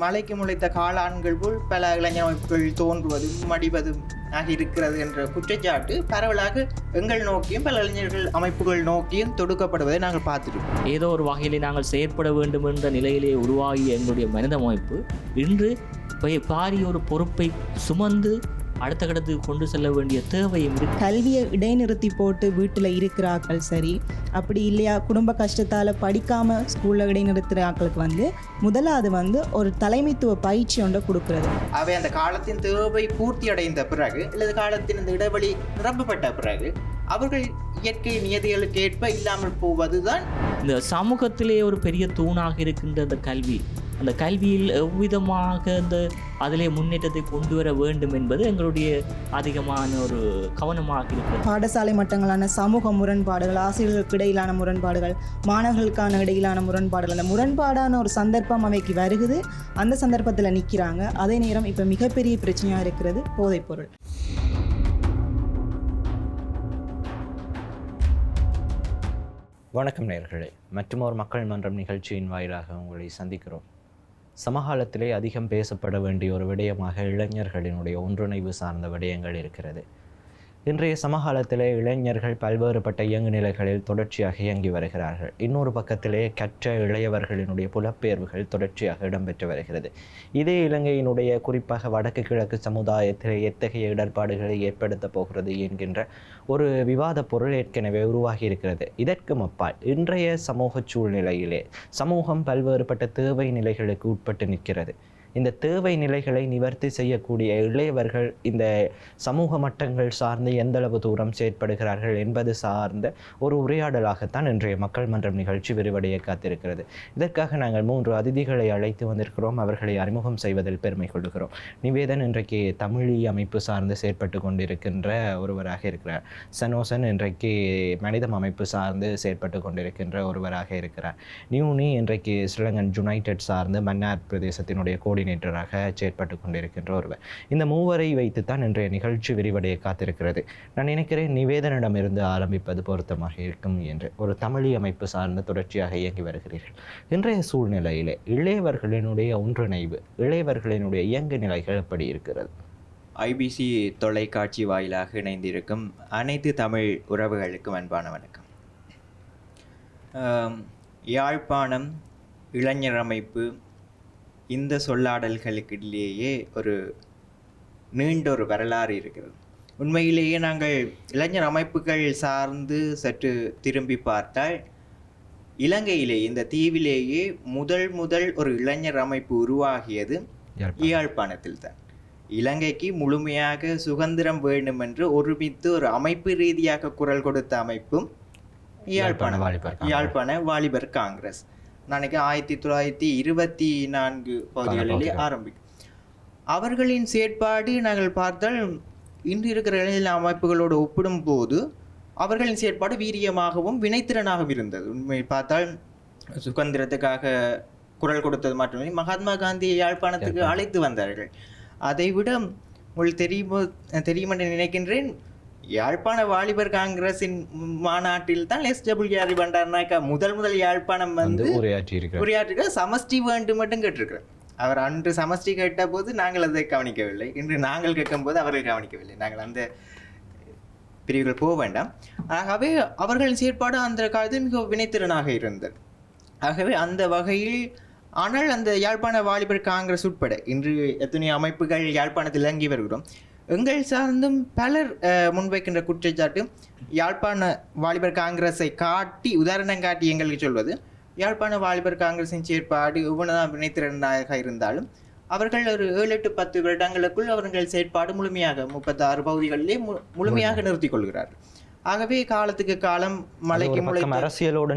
மலைக்கு முளைத்த காளான்கள் போல் பல இளைஞர் அமைப்புகள் தோன்றுவதும் மடிவதும் ஆக இருக்கிறது என்ற குற்றச்சாட்டு பரவலாக எங்கள் நோக்கியும் பல இளைஞர்கள் அமைப்புகள் நோக்கியும் தொடுக்கப்படுவதை நாங்கள் பார்த்துருக்கோம் ஏதோ ஒரு வகையில் நாங்கள் செயற்பட வேண்டும் என்ற நிலையிலே உருவாகிய எங்களுடைய மனித அமைப்பு இன்று பாரிய ஒரு பொறுப்பை சுமந்து அடுத்த கட்டத்துக்கு கொண்டு செல்ல வேண்டிய தேவையும் இருக்கு. கல்வியை இடைநிறுத்தி போட்டு வீட்டில் இருக்கிறாக்கள் சரி அப்படி இல்லையா? குடும்ப கஷ்டத்தால் படிக்காமல் ஸ்கூலில் இடைநிறுத்துகிற ஆட்களுக்கு வந்து முதலாவது வந்து ஒரு தலைமைத்துவ பயிற்சி ஒன்றை கொடுக்குறது. அவை அந்த காலத்தின் தேவை பூர்த்தி அடைந்த பிறகு அல்லது காலத்தின் இந்த இடைவெளி நிரப்பப்பட்ட பிறகு அவர்கள் இயற்கை நியதிகளுக்கு ஏற்ப இல்லாமல் போவதுதான் இந்த சமூகத்திலே ஒரு பெரிய தூணாக இருக்கின்ற அந்த கல்வி. அந்த கல்வியில் எவ்விதமாக அந்த அதிலே முன்னேற்றத்தை கொண்டு வர வேண்டும் என்பது எங்களுடைய அதிகமான ஒரு கவனமாக இருக்கிறது. பாடசாலை மட்டங்களான சமூக முரண்பாடுகள் ஆசிரியர்களுக்கு இடையிலான முரண்பாடுகள் மாணவர்களுக்கான இடையிலான முரண்பாடுகள் அந்த முரண்பாடான ஒரு சந்தர்ப்பம் அவைக்கு வருகுது. அந்த சந்தர்ப்பத்தில் நிற்கிறாங்க அதே நேரம் இப்போ மிகப்பெரிய பிரச்சனையாக இருக்கிறது போதைப்பொருள் வணக்கம் நேயர்களே மற்றும் ஒரு மக்கள் மன்றம் நிகழ்ச்சியின் வாயிலாக உங்களை சந்திக்கிறோம். சமகாலத்திலே அதிகம் பேசப்பட வேண்டிய ஒரு விடயமாக இளைஞர்களினுடைய ஒன்றிணைவு சார்ந்த விடயங்கள் இருக்கிறது. இன்றைய சமகாலத்திலே இளைஞர்கள் பல்வேறுபட்ட இயங்கு நிலைகளில் தொடர்ச்சியாக இயங்கி வருகிறார்கள். இன்னொரு பக்கத்திலே கற்ற இளையவர்களினுடைய புலப்பெயர்வுகள் தொடர்ச்சியாக இடம்பெற்று வருகிறது. இதே இலங்கையினுடைய குறிப்பாக வடக்கு கிழக்கு சமுதாயத்தில் எத்தகைய இடர்பாடுகளை ஏற்படுத்தப் போகிறது என்கின்ற ஒரு விவாத பொருள் ஏற்கனவே உருவாகி இருக்கிறது. இதற்கும் அப்பால் இன்றைய சமூக சூழ்நிலையிலே சமூகம் பல்வேறுபட்ட தேவை நிலைகளுக்கு உட்பட்டு நிற்கிறது. இந்த தேவை நிலைகளை நிவர்த்தி செய்யக்கூடிய இளையவர்கள் இந்த சமூக மட்டங்கள் சார்ந்து எந்தளவு தூரம் செயற்படுகிறார்கள் என்பது சார்ந்த ஒரு உரையாடலாகத்தான் இன்றைய மக்கள் மன்றம் நிகழ்ச்சி விரிவடைய காத்திருக்கிறது. இதற்காக நாங்கள் மூன்று அதிதிகளை அழைத்து வந்திருக்கிறோம். அவர்களை அறிமுகம் செய்வதில் பெருமை கொள்கிறோம் நிவேதன் இன்றைக்கு தமிழி அமைப்பு சார்ந்து செயற்பட்டு கொண்டிருக்கின்ற ஒருவராக இருக்கிறார். சனோசன் இன்றைக்கு மனிதம் அமைப்பு சார்ந்து செயற்பட்டு கொண்டிருக்கின்ற ஒருவராக இருக்கிறார். நியூனி இன்றைக்கு ஸ்ரீலங்கன் யுனைடெட் சார்ந்து மன்னார் பிரதேசத்தினுடைய கோஆர்டினேட்டராக செயற்பட்டு கொண்டிருக்கின்ற ஒருவர். இந்த மூவரை வைத்துத்தான் இன்றைய நிகழ்ச்சி விரிவடைய காத்திருக்கிறது. நான் நினைக்கிறேன் நிவேதனிடமிருந்து ஆரம்பிப்பது பொருத்தமாக இருக்கும் என்று ஒரு தமிழி அமைப்பு சார்ந்த தொடர்ச்சியாக இயங்கி வருகிறீர்கள். இன்றைய சூழ்நிலையிலே இளையவர்களினுடைய ஒன்றிணைவு இளையவர்களினுடைய இயங்கு நிலைகள் எப்படி இருக்கிறது? ஐபிசி தொலைக்காட்சி வாயிலாக இணைந்திருக்கும் அனைத்து தமிழ் உறவுகளுக்கும் அன்பான வணக்கம். யாழ்ப்பாணம் இளைஞர் அமைப்பு இந்த சொல்லாடல்களுக்கிடையே ஒரு நீண்ட ஒரு வரலாறு இருக்கிறது. உண்மையிலேயே நாங்கள் இளைஞர் அமைப்புகள் சார்ந்து சற்று திரும்பி பார்த்தால் இலங்கையிலே இந்த தீவிலேயே முதல் முதல் ஒரு இளைஞர் அமைப்பு உருவாகியது யாழ்ப்பாணத்தில் தான் இலங்கைக்கு முழுமையாக சுதந்திரம் வேண்டும் என்று ஒருமித்து ஒரு அமைப்பு ரீதியாக குரல் கொடுத்த அமைப்பும் யாழ்ப்பாண யாழ்ப்பாண வாலிபர் காங்கிரஸ். யாழ்ப்பாண வாலிபர் காங்கிரஸ். நாளைக்கு ஆயிரத்தி தொள்ளாயிரத்தி இருபத்தி நான்கு பகுதிகளிலே பகுதிகள். ஆரம்பிக்கும். அவர்களின் செயற்பாடு நாங்கள் பார்த்தால் இன்று இருக்கிற இளைஞர் அமைப்புகளோடு ஒப்பிடும்போது அவர்களின் செயற்பாடு வீரியமாகவும் வினைத்திறனாகவும் இருந்தது. உண்மை பார்த்தால் சுதந்திரத்துக்காக குரல் கொடுத்தது மட்டுமே மகாத்மா காந்தியை யாழ்ப்பாணத்துக்கு அழைத்து வந்தார்கள். அதைவிட உங்களுக்கு தெரியுமோ தெரியும் என்று நினைக்கின்றேன் யாழ்ப்பாண வாலிபர் காங்கிரசின் மாநாட்டில் தான் எஸ் டபிள்யூஆர் பண்டாரநாயக்கா முதல் முதல் யாழ்ப்பாணம் வந்து வந்து உரையாற்றி இருக்கிறார் உரையாற்றுக சமஷ்டி வேண்டும் மட்டும் கேட்டிருக்கிறார். அவர் அன்று சமஷ்டி கேட்ட போது நாங்கள் அதை கவனிக்கவில்லை. இன்று நாங்கள் கேட்கும்போது அவர்கள் கவனிக்கவில்லை. நாங்கள் அந்த பிரிவுகள் போக வேண்டாம். ஆகவே அவர்களின் செயற்பாடு அந்த காலத்தில் மிக வினைத்திறனாக இருந்தது. ஆகவே அந்த வகையில் ஆனால் அந்த யாழ்ப்பாண வாலிபர் காங்கிரஸ் உட்பட இன்று எத்தனையோ அமைப்புகள் யாழ்ப்பாணத்தில் இயங்கி வருகிறோம். எங்கள் சார்ந்தும் பலர் முன்வைக்கின்ற குற்றச்சாட்டு யாழ்ப்பாண வாலிபர் காங்கிரஸை காட்டி உதாரணம் காட்டி எங்களுக்கு சொல்வது யாழ்ப்பாண வாலிபர் காங்கிரஸின் செயற்பாடு எவ்வளவுதான் வினைத்திறனாக இருந்தாலும் அவர்கள் ஒரு ஏழு எட்டு பத்து வருடங்களுக்குள் அவர்கள் செயற்பாடு முழுமையாக முப்பத்தாறு பகுதிகளிலே முழுமையாக நிறுத்திக் கொள்கிறார்கள். ஆகவே காலத்துக்கு காலம் மலைக்கு முளைத்த அரசியலோடு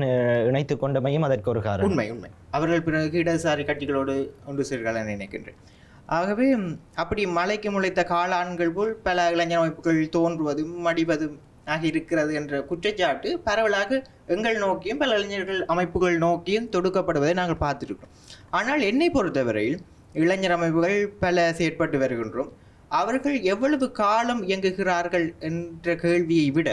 இணைத்து கொண்டமையும் அதற்கு ஒரு காரணம். உண்மை உண்மை. அவர்கள் பிறகு இடதுசாரி கட்சிகளோடு ஒன்று என நினைக்கின்றேன். ஆகவே அப்படி மலைக்கு முளைத்த காளான்கள் போல் பல இளைஞர் அமைப்புகள் தோன்றுவதும் மடிவதும் ஆக இருக்கிறது என்ற குற்றச்சாட்டு பரவலாக எங்கள் நோக்கியும் பல இளைஞர்கள் அமைப்புகள் நோக்கியும் தொடுக்கப்படுவதை நாங்கள் பார்த்துருக்கிறோம். ஆனால் என்னை பொறுத்தவரையில் இளைஞர் அமைப்புகள் பல செயற்பட்டு வருகின்றோம். அவர்கள் எவ்வளவு காலம் இயங்குகிறார்கள் என்ற கேள்வியை விட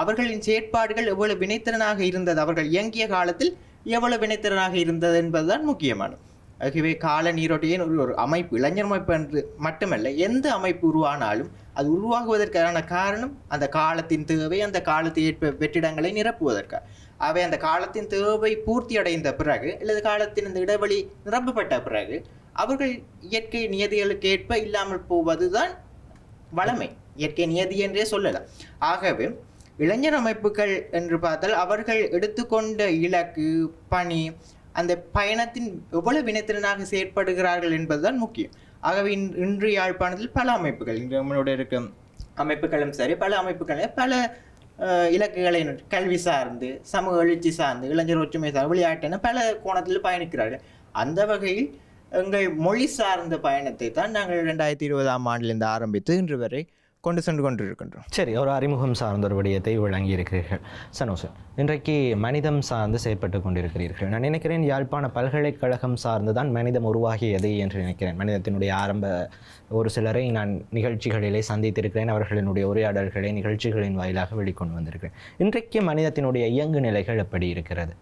அவர்களின் செயற்பாடுகள் எவ்வளவு வினைத்திறனாக இருந்தது அவர்கள் இயங்கிய காலத்தில் எவ்வளவு வினைத்திறனாக இருந்தது என்பதுதான் முக்கியமானது. ஆகவே கால நீரோட்டையின் ஒரு ஒரு அமைப்பு இளைஞர் அமைப்பு என்று மட்டுமல்ல எந்த அமைப்பு உருவானாலும் அது உருவாகுவதற்கான காரணம் அந்த காலத்தின் தேவை அந்த காலத்தை ஏற்ப வெற்றிடங்களை நிரப்புவதற்காக அவை அந்த காலத்தின் தேவை பூர்த்தி அடைந்த பிறகு அல்லது காலத்தின் இந்த இடைவெளி நிரப்பப்பட்ட பிறகு அவர்கள் இயற்கை நியதிகளுக்கு ஏற்ப இல்லாமல் போவதுதான் வளமை. இயற்கை நியதி என்றே சொல்லலாம். ஆகவே இளைஞர் அமைப்புகள் என்று பார்த்தால் அவர்கள் எடுத்துக்கொண்ட இலக்கு பணி அந்த பயணத்தின் எவ்வளவு வினைத்திறனாக செயற்படுகிறார்கள் என்பதுதான் முக்கியம். ஆகவே இன்று யாழ்ப்பாணத்தில் பல அமைப்புகள் நம்மளோட இருக்கும் அமைப்புகளும் சரி பல அமைப்புகளும் பல இலக்குகளை கல்வி சார்ந்து சமூக எழுச்சி சார்ந்து இளைஞர் ஒற்றுமை சார்ந்து விளையாட்டு என பல கோணத்தில் பயணிக்கிறார்கள். அந்த வகையில் எங்கள் மொழி சார்ந்த பயணத்தை தான் நாங்கள் ரெண்டாயிரத்தி இருபதாம் ஆண்டிலிருந்து ஆரம்பித்து இன்று வரை கொண்டு சென்று கொண்டிருக்கின்றோம். சரி ஒரு அறிமுகம் சார்ந்த ஒரு விடயத்தை வழங்கியிருக்கிறீர்கள் சனோசன் இன்றைக்கு மனிதம் சார்ந்து செயற்பட்டு கொண்டிருக்கிறீர்கள். நான் நினைக்கிறேன் யாழ்ப்பாண பல்கலைக்கழகம் சார்ந்து தான் மனிதம் உருவாகியது என்று நினைக்கிறேன். மனிதத்தினுடைய ஆரம்ப ஒரு சிலரை நான் நிகழ்ச்சிகளிலே சந்தித்திருக்கிறேன். அவர்களினுடைய உரையாடல்களை நிகழ்ச்சிகளின் வாயிலாக வெளிக்கொண்டு வந்திருக்கிறேன். இன்றைக்கு மனிதத்தினுடைய இயங்கு நிலைகள் எப்படி இருக்கிறது?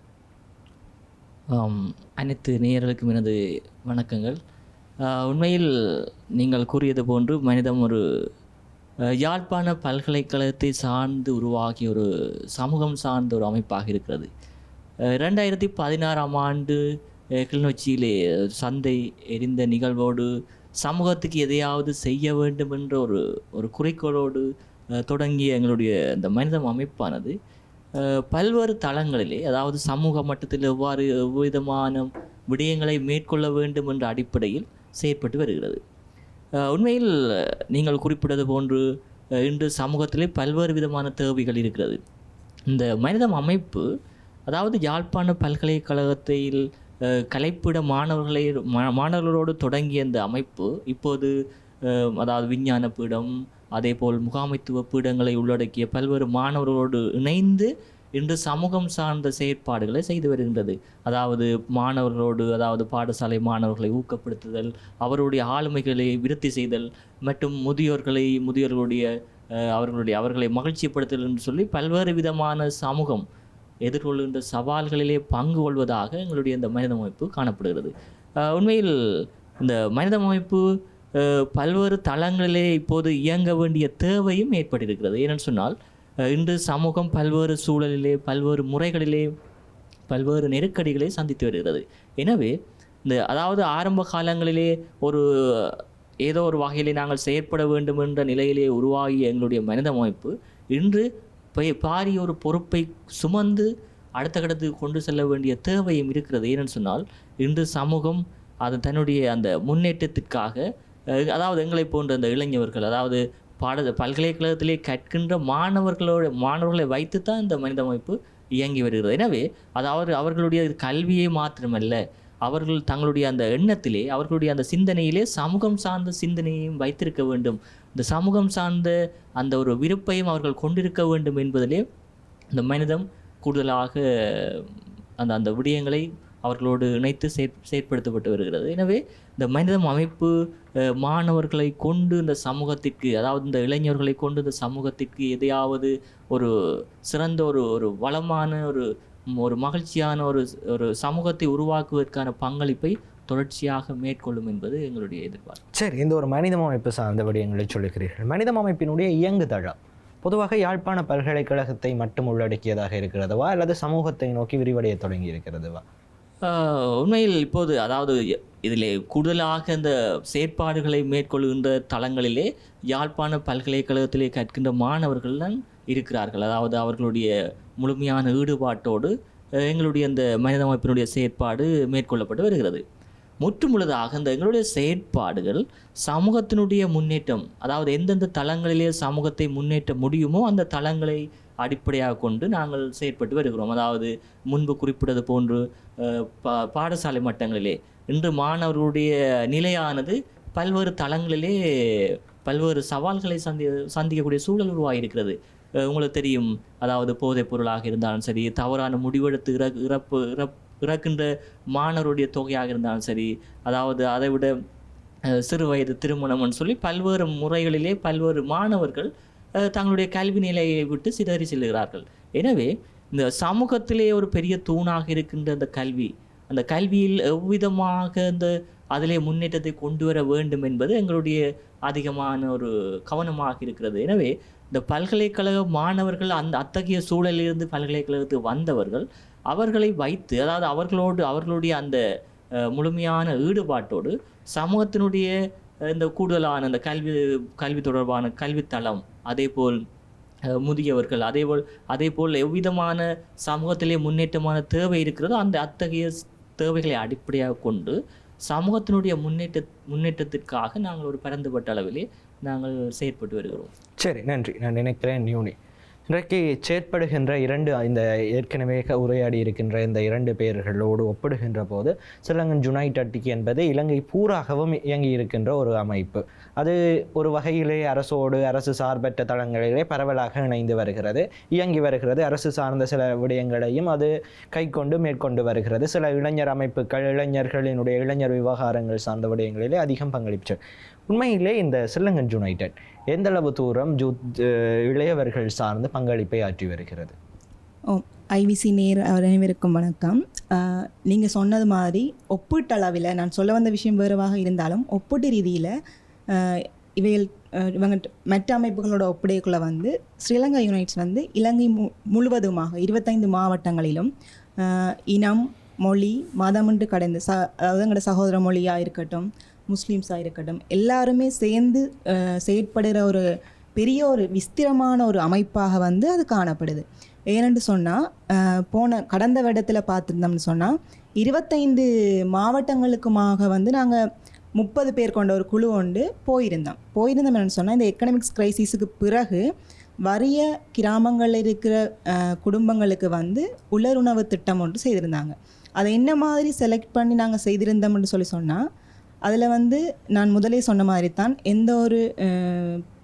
அனைத்து நேயர்களுக்கும் எனது வணக்கங்கள். உண்மையில் நீங்கள் கூறியது போன்று மனிதம் ஒரு யாழ்ப்பாண பல்கலைக்கழகத்தை சார்ந்து உருவாகிய ஒரு சமூகம் சார்ந்த ஒரு அமைப்பாக இருக்கிறது. ரெண்டாயிரத்தி பதினாறாம் ஆண்டு கிளிநொச்சியிலே சந்தை எரிந்த நிகழ்வோடு சமூகத்துக்கு எதையாவது செய்ய வேண்டும் என்ற ஒரு ஒரு குறிக்கோளோடு தொடங்கிய எங்களுடைய இந்த மனிதம் அமைப்பானது. பல்வேறு தளங்களிலே அதாவது சமூக மட்டத்தில் எவ்வாறு எவ்விதமான விடயங்களை மேற்கொள்ள வேண்டும் என்ற அடிப்படையில் செயற்பட்டு வருகிறது. உண்மையில் நீங்கள் குறிப்பிட்டது போன்று இன்று சமூகத்திலே பல்வேறு விதமான தேவைகள் இருக்கிறது. இந்த மனிதம் அமைப்பு அதாவது யாழ்ப்பாண பல்கலைக்கழகத்தில் கலைப்பிட மாணவர்களை மா- மாணவர்களோடு தொடங்கிய இந்த அமைப்பு இப்போது அதாவது விஞ்ஞான பீடம் அதேபோல் முகாமைத்துவ பீடங்களை உள்ளடக்கிய பல்வேறு மாணவர்களோடு இணைந்து இன்று சமூகம் சார்ந்த செயற்பாடுகளை செய்து வருகின்றது. அதாவது மாணவர்களோடு அதாவது பாடசாலை மாணவர்களை ஊக்கப்படுத்துதல் அவருடைய ஆளுமைகளை விருத்தி செய்தல் மற்றும் முதியோர்களை முதியோர்களுடைய அவர்களுடைய அவர்களை மகிழ்ச்சிப்படுத்துதல் என்று சொல்லி பல்வேறு விதமான சமூகம் எதிர்கொள்கின்ற சவால்களிலே பங்கு கொள்வதாக எங்களுடைய இந்த மனித அமைப்பு காணப்படுகிறது. உண்மையில் இந்த மனித அமைப்பு பல்வேறு தளங்களிலே இப்போது இயங்க வேண்டிய தேவையும் ஏற்பட்டிருக்கிறது. ஏனென்று சொன்னால் இன்று சமூகம் பல்வேறு சூழலிலே பல்வேறு முறைகளிலே பல்வேறு நெருக்கடிகளை சந்தித்து வருகிறது. எனவே இந்த அதாவது ஆரம்ப காலங்களிலே ஒரு ஏதோ ஒரு வகையிலே நாங்கள் செயற்பட வேண்டும் என்ற நிலையிலே உருவாகிய எங்களுடைய மனித அமைப்பு இன்று பெ- பாரிய ஒரு பொறுப்பை சுமந்து அடுத்த கட்டத்துக்கு கொண்டு செல்ல வேண்டிய தேவையும் இருக்கிறது. ஏனென்று சொன்னால் இன்று சமூகம் அது தன்னுடைய அந்த முன்னேற்றத்திற்காக அதாவது எங்களை போன்ற அந்த இளைஞர்கள் அதாவது பாட பல்கலைக்கழகத்திலே கற்கின்ற மாணவர்களோட மாணவர்களை வைத்து தான் இந்த மனித அமைப்பு இயங்கி வருகிறது. எனவே அதாவது அவர்களுடைய கல்வியை மாத்திரமல்ல அவர்கள் தங்களுடைய அந்த எண்ணத்திலே அவர்களுடைய அந்த சிந்தனையிலே சமூகம் சார்ந்த சிந்தனையையும் வைத்திருக்க வேண்டும். இந்த சமூகம் சார்ந்த அந்த ஒரு விருப்பையும் அவர்கள் கொண்டிருக்க வேண்டும் என்பதிலே இந்த மனிதம் கூடுதலாக அந்த அந்த விடயங்களை அவர்களோடு இணைத்து செயற் செயற்படுத்தப்பட்டு வருகிறது. எனவே இந்த மனிதம் அமைப்பு மாணவர்களை கொண்டு இந்த சமூகத்திற்கு அதாவது இந்த இளைஞர்களை கொண்டு இந்த சமூகத்திற்கு எதையாவது ஒரு சிறந்த ஒரு ஒரு வளமான ஒரு ஒரு மகிழ்ச்சியான ஒரு ஒரு சமூகத்தை உருவாக்குவதற்கான பங்களிப்பை தொடர்ச்சியாக மேற்கொள்ளும் என்பது எங்களுடைய எதிர்பார்ப்பு. சரி இந்த ஒரு மனித அமைப்பு சார்ந்தபடி எங்களை சொல்லுகிறீர்கள் மனித அமைப்பினுடைய இயங்குதளம் பொதுவாக யாழ்ப்பாண பல்கலைக்கழகத்தை மட்டும் உள்ளடக்கியதாக இருக்கிறதுவா அல்லது சமூகத்தை நோக்கி விரிவடைய தொடங்கி இருக்கிறதுவா உண்மையில் இப்போது அதாவது இதிலே கூடுதலாக இந்த செயற்பாடுகளை மேற்கொள்கின்ற தளங்களிலே யாழ்ப்பாண பல்கலைக்கழகத்திலே கற்கின்ற மாணவர்கள் தான் இருக்கிறார்கள். அதாவது அவர்களுடைய முழுமையான ஈடுபாட்டோடு எங்களுடைய இந்த மனித அமைப்பினுடைய செயற்பாடு மேற்கொள்ளப்பட்டு வருகிறது. முற்றுமுழுதாக இந்த எங்களுடைய செயற்பாடுகள் சமூகத்தினுடைய முன்னேற்றம் அதாவது எந்தெந்த தளங்களிலே சமூகத்தை முன்னேற்ற முடியுமோ அந்த தளங்களை அடிப்படையாக கொண்டு நாங்கள் செயற்பட்டு வருகிறோம். அதாவது முன்பு குறிப்பிட்டது போன்று பா பாடசாலை மட்டங்களிலே. இன்று மாணவர்களுடைய நிலையானது பல்வேறு தளங்களிலே பல்வேறு சவால்களை சந்தி சந்திக்கக்கூடிய சூழல் உருவாகியிருக்கிறது. உங்களுக்கு தெரியும் அதாவது போதைப் பொருளாக இருந்தாலும் சரி தவறான முடிவெடுத்து இற இறப்பு இறப் இறக்கின்ற மாணவருடைய தொகையாக இருந்தாலும் சரி அதாவது அதை விட சிறு வயது திருமணம்னு சொல்லி பல்வேறு முறைகளிலே பல்வேறு மாணவர்கள் தங்களுடைய கல்வி நிலையை விட்டு சிதறி செல்கிறார்கள். எனவே இந்த சமூகத்திலே ஒரு பெரிய தூணாக இருக்கின்ற அந்த கல்வி அந்த கல்வியில் எவ்விதமாக இந்த அதிலே முன்னேற்றத்தை கொண்டு வர வேண்டும் என்பது எங்களுடைய அதிகமான ஒரு கவனமாக இருக்கிறது. எனவே இந்த பல்கலைக்கழக மாணவர்கள் அந்த அத்தகைய சூழலிலிருந்து பல்கலைக்கழகத்துக்கு வந்தவர்கள் அவர்களை வைத்து அதாவது அவர்களோடு அவர்களுடைய அந்த முழுமையான ஈடுபாட்டோடு சமூகத்தினுடைய இந்த கூடுதலான அந்த கல்வி கல்வி தொடர்பான கல்வித்தளம் அதே போல் முதியவர்கள் அதே போல் அதே போல் எவ்விதமான சமூகத்திலே முன்னேற்றமான தேவை இருக்கிறதோ அந்த அத்தகைய தேவைகளை அடிப்படையாக கொண்டு சமூகத்தினுடைய முன்னேற்ற முன்னேற்றத்திற்காக நாங்கள் ஒரு பரந்துபட்ட அளவிலே நாங்கள் செயற்பட்டு வருகிறோம். சரி நன்றி. நான் நினைக்கிறேன் நியூனி இன்றைக்கு செயற்படுகின்ற இரண்டு இந்த ஏற்கனவே உரையாடி இருக்கின்ற இந்த இரண்டு பேர்களோடு ஒப்பிடுகின்ற போது ஸ்ரீலங்கன் யுனைடெட் என்பது இலங்கை பூராகவும் இயங்கி இருக்கின்ற ஒரு அமைப்பு. அது ஒரு வகையிலே அரசோடு அரசு சார்பற்ற தளங்களிலே பரவலாக இணைந்து வருகிறது இயங்கி வருகிறது. அரசு சார்ந்த சில விடயங்களையும் அது கைக்கொண்டு மேற்கொண்டு வருகிறது. சில இளைஞர் அமைப்புகள் இளைஞர்களினுடைய இளைஞர் விவகாரங்கள் சார்ந்த விடயங்களிலே அதிகம் பங்களிப்பு. உண்மையிலே இந்த சில்லங்கன் யுனைடெட் எந்தளவு தூரம் ஜூ இளையவர்கள் சார்ந்து பங்களிப்பை ஆற்றி வருகிறது? ஓ ஐவிசி நேர் அனைவருக்கும் வணக்கம். நீங்கள் சொன்னது மாதிரி ஒப்பீட்டளவில் நான் சொல்ல வந்த விஷயம் வேறுவாக இருந்தாலும் ஒப்பீட்டு ரீதியில் இவைகள் இவங்க மற்ற அமைப்புகளோட ஒப்படைக்குள்ள வந்து ஸ்ரீலங்கா யுனைட்ஸ் வந்து இலங்கை மு முழுவதுமாக இருபத்தைந்து மாவட்டங்களிலும் இனம் மொழி மதமென்று கடந்து ச அதாவது எங்களோட சகோதர மொழியாக இருக்கட்டும் முஸ்லீம்ஸாக இருக்கட்டும் எல்லாருமே சேர்ந்து செயற்படுகிற ஒரு பெரிய ஒரு விஸ்திரமான ஒரு அமைப்பாக வந்து அது காணப்படுது. ஏனென்று சொன்னால் போன கடந்த வருடத்தில் பார்த்துருந்தோம்னு சொன்னால் இருபத்தைந்து மாவட்டங்களுக்குமாக வந்து நாங்கள் முப்பது பேர் கொண்ட ஒரு குழு ஒன்று போயிருந்தோம். போயிருந்தோம் என்னென்னு சொன்னால் இந்த எக்கனாமிக்ஸ் கிரைசிஸுக்கு பிறகு வறிய கிராமங்களில் இருக்கிற குடும்பங்களுக்கு வந்து உலருணவு திட்டம் ஒன்று செய்திருந்தாங்க. அதை என்ன மாதிரி செலக்ட் பண்ணி நாங்கள் செய்திருந்தோம்னு சொல்லி சொன்னால் அதில் வந்து நான் முதலே சொன்ன மாதிரி தான் எந்த ஒரு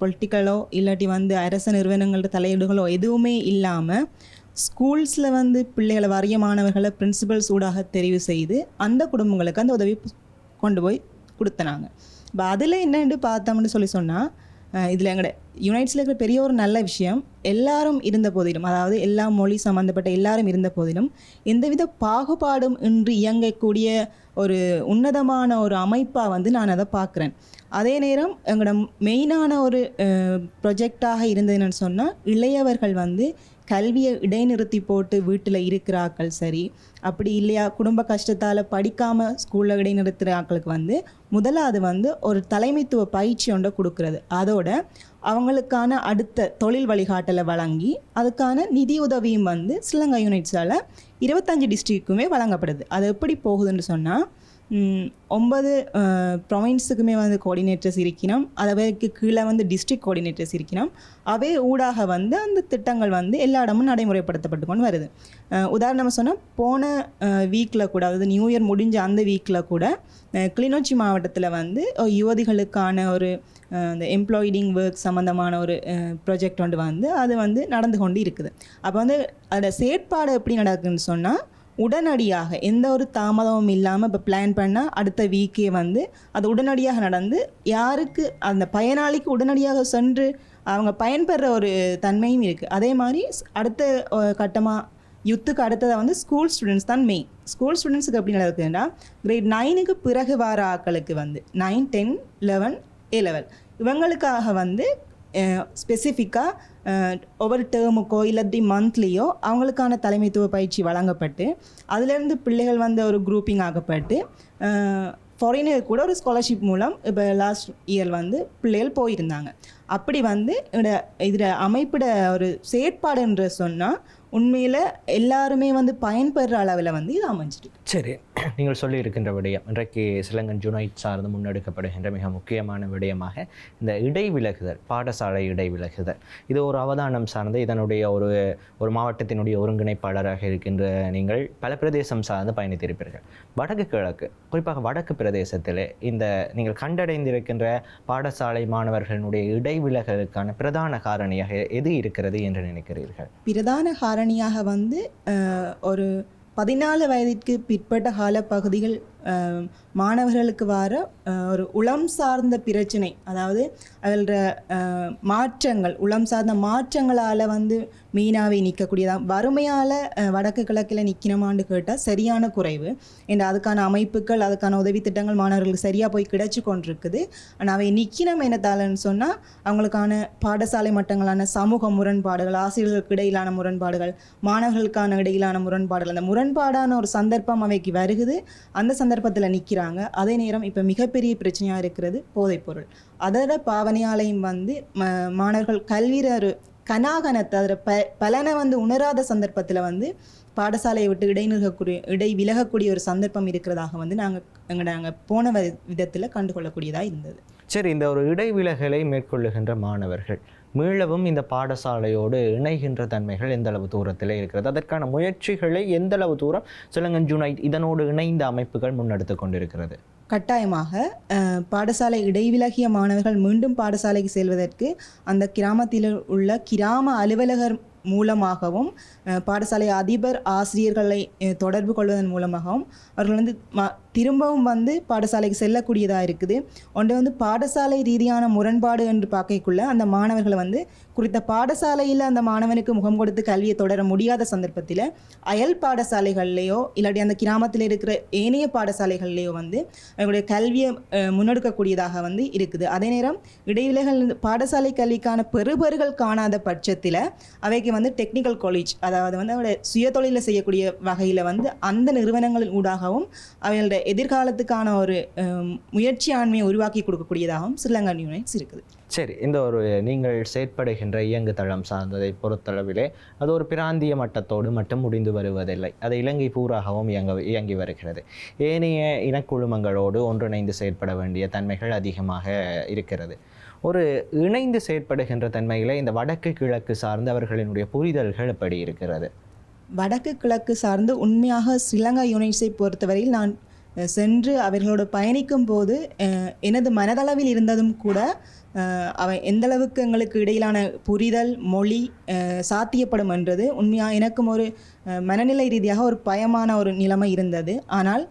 பொலிட்டிக்கலோ இல்லாட்டி வந்து அரசு நிறுவனங்களோட தலையீடுகளோ எதுவுமே இல்லாமல் ஸ்கூல்ஸில் வந்து பிள்ளைகளை வறிய மாணவர்களை பிரின்சிபல்ஸ் ஊடாக தெரிவு செய்து அந்த குடும்பங்களுக்கு அந்த உதவி கொண்டு போய் கொடுத்தனாங்க. இப்போ அதில் என்னென்று பார்த்தோம்னு சொல்லி சொன்னால் இதில் எங்களோட யுனைட்ஸில் இருக்கிற பெரிய ஒரு நல்ல விஷயம் எல்லாரும் இருந்த போதிலும் அதாவது எல்லா மொழி சம்மந்தப்பட்ட எல்லாரும் இருந்த போதிலும் எந்தவித பாகுபாடும் இன்றி இயங்கக்கூடிய ஒரு உன்னதமான ஒரு அமைப்பாக வந்து நான் அதை பார்க்குறேன். அதே நேரம் எங்களோட மெயினான ஒரு ப்ரொஜெக்டாக இருந்ததுன்னு சொன்னால் இளையவர்கள் வந்து கல்வியை இடைநிறுத்தி போட்டு வீட்டில் இருக்கிறாக்கள் சரி அப்படி இல்லையா குடும்ப கஷ்டத்தால் படிக்காமல் ஸ்கூலில் இடைநிறுத்துகிற ஆக்களுக்கு வந்து முதலாவது வந்து ஒரு தலைமைத்துவ பயிற்சி ஒன்றை கொடுக்கறது. அதோட அவங்களுக்கான அடுத்த தொழில் வழிகாட்டலை வழங்கி அதுக்கான நிதி உதவியும் வந்து சிலங்கை யூனிட்ஸால் இருபத்தஞ்சு டிஸ்ட்ரிக்ட்டுக்குமே வழங்கப்படுது. அது எப்படி போகுதுன்னு சொன்னால் ஒன்பது ப்ரொவின்ஸுக்குமே வந்து கோஆர்டினேட்டர்ஸ் இருக்கணும் அதற்கு கீழே வந்து டிஸ்ட்ரிக்ட் கோஆர்டினேட்டர்ஸ் இருக்கணும் அவை ஊடாக வந்து அந்த திட்டங்கள் வந்து எல்லா இடமும் நடைமுறைப்படுத்தப்பட்டு கொண்டு வருது. உதாரணமாக சொன்னால் போன வீக்கில் கூட அதாவது நியூ இயர் முடிஞ்ச அந்த வீக்கில் கூட கிளிநொச்சி மாவட்டத்தில் வந்து யுவதிகளுக்கான ஒரு அந்த இந்த எம்ப்ளாய்டிங் ஒர்க் சம்மந்தமான ஒரு ப்ராஜெக்ட் ஒன்று வந்து அது வந்து நடந்து கொண்டு இருக்குது. அப்போ வந்து அதோட செயற்பாடு எப்படி நடக்குதுன்னு சொன்னால் உடனடியாக எந்த ஒரு தாமதமும் இல்லாமல் இப்போ பிளான் பண்ணால் அடுத்த வீக்கே வந்து அது உடனடியாக நடந்து யாருக்கு அந்த பயனாளிக்கு உடனடியாக சென்று அவங்க பயன்பெற ஒரு தன்மையும் இருக்குது அதே மாதிரி ஸ்- அடுத்த கட்டமாக யுத்துக்கு அடுத்ததாக வந்து ஸ்கூல் ஸ்டூடெண்ட்ஸ் தான் மெயின் ஸ்கூல் ஸ்டூடெண்ட்ஸுக்கு எப்படி நடக்குதுன்னா கிரேட் நைனுக்கு பிறகு வர ஆக்களுக்கு வந்து nine ten eleven A level இவங்களுக்காக வந்து ஸ்பெசிஃபிக்காக ஒவ்வொரு டேர்முக்கோ இல்லாட்டி மந்த்லியோ அவங்களுக்கான தலைமைத்துவ பயிற்சி வழங்கப்பட்டு அதிலேருந்து பிள்ளைகள் வந்து ஒரு குரூப்பிங் ஆகப்பட்டு ஃபாரினர் கூட ஒரு ஸ்காலர்ஷிப் மூலம் இப்போ லாஸ்ட் இயர் வந்து பிள்ளைகள் போயிருந்தாங்க. அப்படி வந்து இதில் அமைப்பிட ஒரு செயற்பாடுன்ற சொன்னால் உண்மையில் எல்லாருமே வந்து பயன்பெற அளவில் வந்து இது அமைஞ்சிட்டு சரி. நீங்கள் சொல்லியிருக்கின்ற விடயம் இன்றைக்கு சிலங்கன் ஜுனைட் சார்ந்து முன்னெடுக்கப்படுகின்ற மிக முக்கியமான விடயமாக இந்த இடைவிலகுதல் பாடசாலை இடைவிலகுதல். இது ஒரு அவதானம் சார்ந்து இதனுடைய ஒரு ஒரு மாவட்டத்தினுடைய ஒருங்கிணைப்பாளராக இருக்கின்ற நீங்கள் பல பிரதேசம் சார்ந்து பயணித்திருப்பீர்கள். வடக்கு கிழக்கு குறிப்பாக வடக்கு பிரதேசத்தில் இந்த நீங்கள் கண்டடைந்திருக்கின்ற பாடசாலை மாணவர்களுடைய இடைவிலகலுக்கான பிரதான காரணியாக எது இருக்கிறது என்று நினைக்கிறீர்கள்? பிரதான காரணியாக வந்து ஒரு பதினாலு வயதிற்கு பிற்பட்ட கால பகுதிகள் மாணவர்களுக்கு வர ஒரு உளம் சார்ந்த பிரச்சனை அதாவது அவர்களோட மாற்றங்கள் உளம் சார்ந்த மாற்றங்களால் வந்து மீனாவை நிற்கக்கூடியதாக வறுமையால் வடக்கு கிழக்கில் நிற்கணுமான்னு கேட்டால் சரியான குறைவு. என்ற அதுக்கான அமைப்புகள் அதுக்கான உதவி திட்டங்கள் மாணவர்களுக்கு சரியாக போய் கிடைச்சி கொண்டிருக்குது. ஆனால் அவை நிற்கணும் என்னத்தாலன்னு சொன்னால் அவங்களுக்கான பாடசாலை மட்டங்களான சமூக முரண்பாடுகள் ஆசிரியர்களுக்கு இடையிலான முரண்பாடுகள் மாணவர்களுக்கான இடையிலான முரண்பாடுகள் அந்த முரண்பாடான ஒரு சந்தர்ப்பம் அவைக்கு வருகுது. அந்த சந்தர்ப்பத்தில் நிற்கிறாங்க அதே நேரம் இப்போ மிகப்பெரிய பிரச்சனையாக இருக்கிறது போதைப்பொருள் அதோட பாவனையாலையும் வந்து ம மாணவர்கள் கல்வியில் கனாகனத்தை அதில் ப பலனை வந்து உணராத சந்தர்ப்பத்தில் வந்து பாடசாலையை விட்டு இடைநிறுகக்கூடிய இடை விலகக்கூடிய ஒரு சந்தர்ப்பம் இருக்கிறதாக வந்து நாங்கள் எங்கள் நாங்கள் போன விதத்தில் கண்டுகொள்ளக்கூடியதாக இருந்தது. சரி இந்த ஒரு இடைவிலகலை மேற்கொள்ளுகின்ற மாணவர்கள் மீளவும் இந்த பாடசாலையோடு இணைகின்ற தன்மைகள் எந்தளவு தூரத்தில் இருக்கிறது? அதற்கான முயற்சிகளை எந்தளவு தூரம்? சிலங்கன் ஜூனை இதனோடு இணைந்த அமைப்புகள் முன்னெடுத்து கொண்டிருக்கிறது. கட்டாயமாக பாடசாலை இடைவிலகிய மாணவர்கள் மீண்டும் பாடசாலைக்கு செல்வதற்கு அந்த கிராமத்தில் உள்ள கிராம அலுவலகர் மூலமாகவும் பாடசாலை அதிபர் ஆசிரியர்களை தொடர்பு கொள்வதன் மூலமாகவும் அவர்கள் வந்து ம திரும்பவும் வந்து பாடசாலைக்கு செல்லக்கூடியதாக இருக்குது. ஒன்று வந்து பாடசாலை ரீதியான முரண்பாடு என்று பார்க்கக்குள்ள அந்த மாணவர்களை வந்து குறித்த பாடசாலையில் அந்த மாணவனுக்கு முகம் கொடுத்து கல்வியை தொடர முடியாத சந்தர்ப்பத்தில் அயல் பாடசாலைகள்லேயோ இல்லாட்டி அந்த கிராமத்தில் இருக்கிற ஏனைய பாடசாலைகள்லேயோ வந்து அவங்களுடைய கல்வியை முன்னெடுக்கக்கூடியதாக வந்து இருக்குது. அதே நேரம் இடைவிலகல் பாடசாலை கல்விக்கான பெறுபர்கள் காணாத பட்சத்தில் அவைக்கு வந்து டெக்னிக்கல் காலேஜ் அதாவது வந்து அவருடைய சுயதொழிலை செய்யக்கூடிய வகையில் வந்து அந்த நிறுவனங்களின் ஊடாகவும் அவைகளோட எதிர்காலத்துக்கான ஒரு முயற்சி ஆண்மையை உருவாக்கி கொடுக்கக்கூடியதாகவும் ஸ்ரீலங்கா யூனிட்ஸ் இருக்குது. சரி இந்த ஒரு நீங்கள் செயற்படுகின்ற இயங்கு தளம் சார்ந்ததை பொறுத்தளவிலே அது ஒரு பிராந்திய மட்டத்தோடு மட்டும் முடிந்து வருவதில்லை. அது இலங்கை பூராகவும் இயங்க இயங்கி வருகிறது. ஏனைய இனக்குழுமங்களோடு ஒன்றிணைந்து செயற்பட வேண்டிய தன்மைகள் அதிகமாக இருக்கிறது. ஒரு இணைந்து செயற்படுகின்ற தன்மையில் இந்த வடக்கு கிழக்கு சார்ந்து அவர்களினுடைய புரிதல்கள் எப்படி இருக்கிறது. வடக்கு கிழக்கு சார்ந்து உண்மையாக ஸ்ரீலங்கா யூனிட்ஸை பொறுத்தவரையில் நான் சென்று அவர்களோடு பயணிக்கும் போது எனது மனதளவில் இருந்ததும் கூட அவன் அவை எங்களுக்கு இடையிலான புரிதல் மொழி சாத்தியப்படும் என்றது உண்மையாக எனக்கும் ஒரு மனநிலை ரீதியாக ஒரு பயமான ஒரு நிலைமை இருந்தது. ஆனால்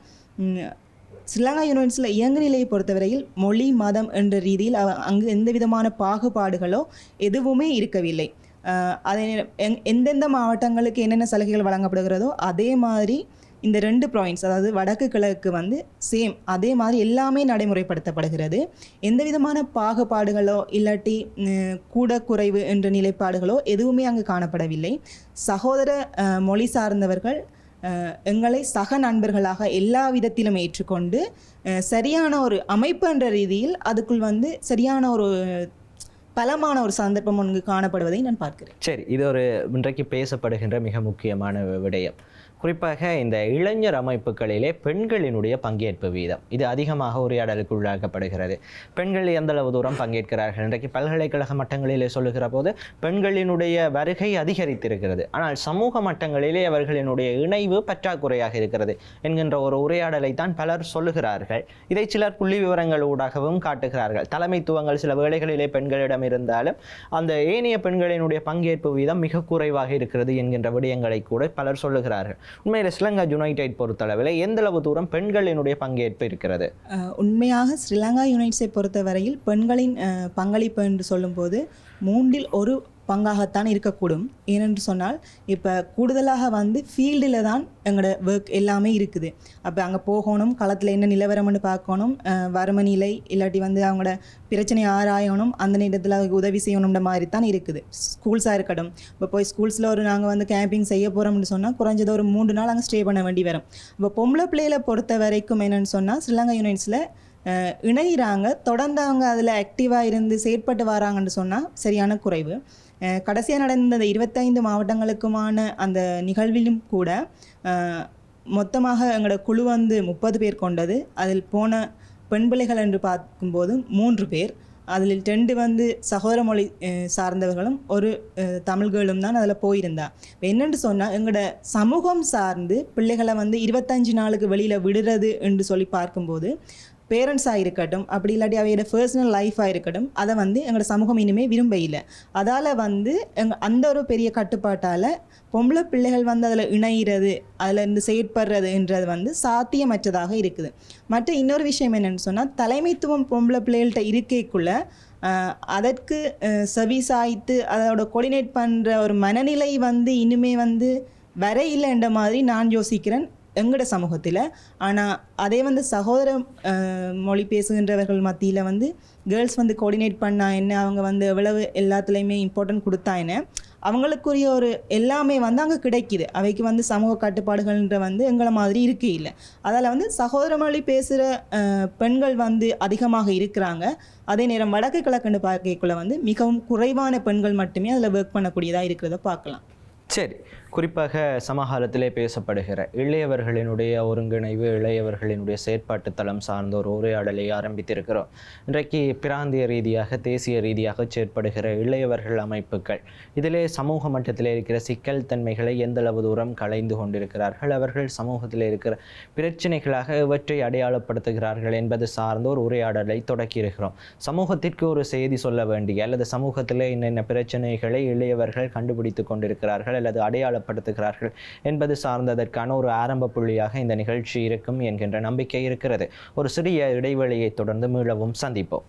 ஸ்ரீலங்கா யூனிவர்சிட்டியில் இயங்கு நிலையை பொறுத்தவரையில் மொழி மதம் என்ற ரீதியில் அங்கு எந்த விதமான பாகுபாடுகளோ எதுவுமே இருக்கவில்லை. அதே எங் எந்தெந்த மாவட்டங்களுக்கு என்னென்ன சலுகைகள் வழங்கப்படுகிறதோ அதே மாதிரி இந்த ரெண்டு ப்ராயின்ஸ் அதாவது வடக்கு கிழக்கு வந்து சேம் அதே மாதிரி எல்லாமே நடைமுறைப்படுத்தப்படுகிறது. எந்த விதமான பாகுபாடுகளோ இல்லாட்டி கூட குறைவு என்ற நிலைப்பாடுகளோ எதுவுமே அங்கு காணப்படவில்லை. சகோதர மொழி சார்ந்தவர்கள் எங்களை சக நண்பர்களாக எல்லா விதத்திலும் ஏற்றுக்கொண்டு சரியான ஒரு அமைப்பு என்ற ரீதியில் அதுக்குள் வந்து சரியான ஒரு பலமான ஒரு சந்தர்ப்பம் ஒன்று காணப்படுவதை நான் பார்க்கிறேன். சரி இது ஒரு இன்றைக்கு பேசப்படுகின்ற மிக முக்கியமான விடயம். குறிப்பாக இந்த இளைஞர் அமைப்புகளிலே பெண்களினுடைய பங்கேற்பு வீதம். இது அதிகமாக உரையாடலுக்கு உள்ளாக்கப்படுகிறது. பெண்கள் எந்த அளவு தூரம் பங்கேற்கிறார்கள்? இன்றைக்கு பல்கலைக்கழக மட்டங்களிலே சொல்லுகிற போது பெண்களினுடைய வருகை அதிகரித்திருக்கிறது. ஆனால் சமூக மட்டங்களிலே அவர்களினுடைய இணைவு பற்றாக்குறையாக இருக்கிறது என்கின்ற ஒரு உரையாடலை தான் பலர் சொல்லுகிறார்கள். இதை சிலர் புள்ளி விவரங்கள் ஊடாகவும் காட்டுகிறார்கள். தலைமைத்துவங்கள் சில வேளைகளிலே பெண்களிடம் இருந்தாலும் அந்த ஏனைய பெண்களினுடைய பங்கேற்பு வீதம் மிக குறைவாக இருக்கிறது என்கின்ற விடயங்களை கூட பலர் சொல்லுகிறார்கள். உண்மையில் ஸ்ரீலங்கா யுனைடெட் பொறுத்தளவில் எந்தளவு தூரம் பெண்களினுடைய பங்கேற்பு இருக்கிறது? உண்மையாக ஸ்ரீலங்கா யுனைட்ஸை பொறுத்தவரையில் பெண்களின் பங்களிப்பு என்று சொல்லும்போது மூன்றில் ஒரு பங்காகத்தான் இருக்கக்கூடும். ஏனென்று சொன்னால் இப்போ கூடுதலாக வந்து ஃபீல்டில் தான் எங்களோட ஒர்க் எல்லாமே இருக்குது. அப்போ அங்கே போகணும் களத்தில் என்ன நிலவரம்னு பார்க்கணும் அஹ், வறுமை நிலை இல்லாட்டி வந்து அவங்களோட பிரச்சனை ஆராயணும் அந்த நேரத்தில் உதவி செய்யணும்ன்ற மாதிரி தான் இருக்குது. ஸ்கூல்ஸாக இருக்கட்டும். இப்போ போய் ஸ்கூல்ஸில் ஒரு நாங்கள் வந்து கேம்பிங் செய்ய போகிறோம்னு சொன்னால் குறைஞ்சது ஒரு மூன்று நாள் அங்கே ஸ்டே பண்ண வேண்டி வரும். இப்போ பொம்பளை பிள்ளைகளை பொறுத்த வரைக்கும் என்னென்னு சொன்னால் ஸ்ரீலங்கா யூனிட்ஸில் இணைகிறாங்க தொடர்ந்து அவங்க அதில் ஆக்டிவாக இருந்து செயற்பட்டு வராங்கன்னு சொன்னால் சரியான குறைவு. கடைசியாக நடந்த அந்த இருபத்தைந்து மாவட்டங்களுக்குமான அந்த நிகழ்விலும் கூட மொத்தமாக எங்களோட குழு வந்து முப்பது பேர் கொண்டது. அதில் போன பெண் பிள்ளைகள் என்று பார்க்கும்போது மூன்று பேர். அதில் ரெண்டு வந்து சகோதர மொழி சார்ந்தவர்களும் ஒரு தமிழ்களும் தான் அதில் போயிருந்தா. என்னென்று சொன்னால் எங்களோட சமூகம் சார்ந்து பிள்ளைகளை வந்து இருபத்தஞ்சு நாளுக்கு வெளியில் விடுறது என்று சொல்லி பார்க்கும்போது பேரண்ட்ஸாக இருக்கட்டும் அப்படி இல்லாட்டி அவையோட பர்சனல் லைஃபாக இருக்கட்டும் அதை வந்து எங்களோட சமூகம் இனிமேல் விரும்ப இல்லை அதால் வந்து எங்கள் அந்த ஒரு பெரிய கட்டுப்பாட்டால் பொம்பளை பிள்ளைகள் வந்து அதில் இணைகிறது அதில் இருந்து செயற்படுறதுன்றது வந்து சாத்தியமற்றதாக இருக்குது. மற்ற இன்னொரு விஷயம் என்னென்னு சொன்னால் தலைமைத்துவம் பொம்பளை பிள்ளைகள்கிட்ட இருக்கைக்குள்ள அதற்கு அஹ், சாய்த்து அதோட கோஆர்டினேட் பண்ணுற ஒரு மனநிலை வந்து இனிமே வந்து வர இல்லைன்ற மாதிரி நான் யோசிக்கிறேன். எங்களோட சமூகத்தில் ஆனால் அதே வந்து சகோதர மொழி பேசுகின்றவர்கள் மத்தியில் வந்து கேர்ள்ஸ் வந்து கோஆர்டினேட் பண்ணா என்ன அவங்க வந்து எவ்வளவு எல்லாத்துலேயுமே இம்பார்ட்டன்ட் கொடுத்தா என்ன அவங்களுக்குரிய ஒரு எல்லாமே வந்து அங்கே கிடைக்குது. அவைக்கு வந்து சமூக கட்டுப்பாடுகள்ன்ற வந்து எங்களை மாதிரி இருக்கே இல்லை அதில் வந்து சகோதர மொழி பேசுகிற பெண்கள் வந்து அதிகமாக இருக்கிறாங்க. அதே நேரம் வடக்கு கிழக்குன்னு பார்க்கைக்குள்ளே வந்து மிகவும் குறைவான பெண்கள் மட்டுமே அதில் ஒர்க் பண்ணக்கூடியதாக இருக்கிறத பார்க்கலாம். சரி. குறிப்பாக சமகாலத்திலே பேசப்படுகிற இளையவர்களினுடைய ஒருங்கிணைவு இளையவர்களினுடைய செயற்பாட்டு தளம் சார்ந்த ஒரு உரையாடலை ஆரம்பித்திருக்கிறோம். இன்றைக்கு பிராந்திய ரீதியாக தேசிய ரீதியாக செயற்படுகிற இளையவர்கள் அமைப்புகள் இதிலே சமூக மட்டத்தில் இருக்கிற சிக்கல் தன்மைகளை எந்த அளவு தூரம் கலைந்து கொண்டிருக்கிறார்கள் அவர்கள் சமூகத்தில் இருக்கிற பிரச்சனைகளாக இவற்றை அடையாளப்படுத்துகிறார்கள் என்பது சார்ந்த ஒரு உரையாடலை தொடக்கியிருக்கிறோம். சமூகத்திற்கு ஒரு செய்தி சொல்ல வேண்டிய அல்லது சமூகத்தில் என்னென்ன பிரச்சனைகளை இளையவர்கள் கண்டுபிடித்து கொண்டிருக்கிறார்கள் அல்லது அடையாளப்படுத்துகிறார்கள் என்பது சார்ந்ததற்கான ஒரு ஆரம்ப புள்ளியாக இந்த நிகழ்ச்சி இருக்கும் என்கின்ற நம்பிக்கை இருக்கிறது. ஒரு சிறிய இடைவெளியை தொடர்ந்து மீளவும் சந்திப்போம்.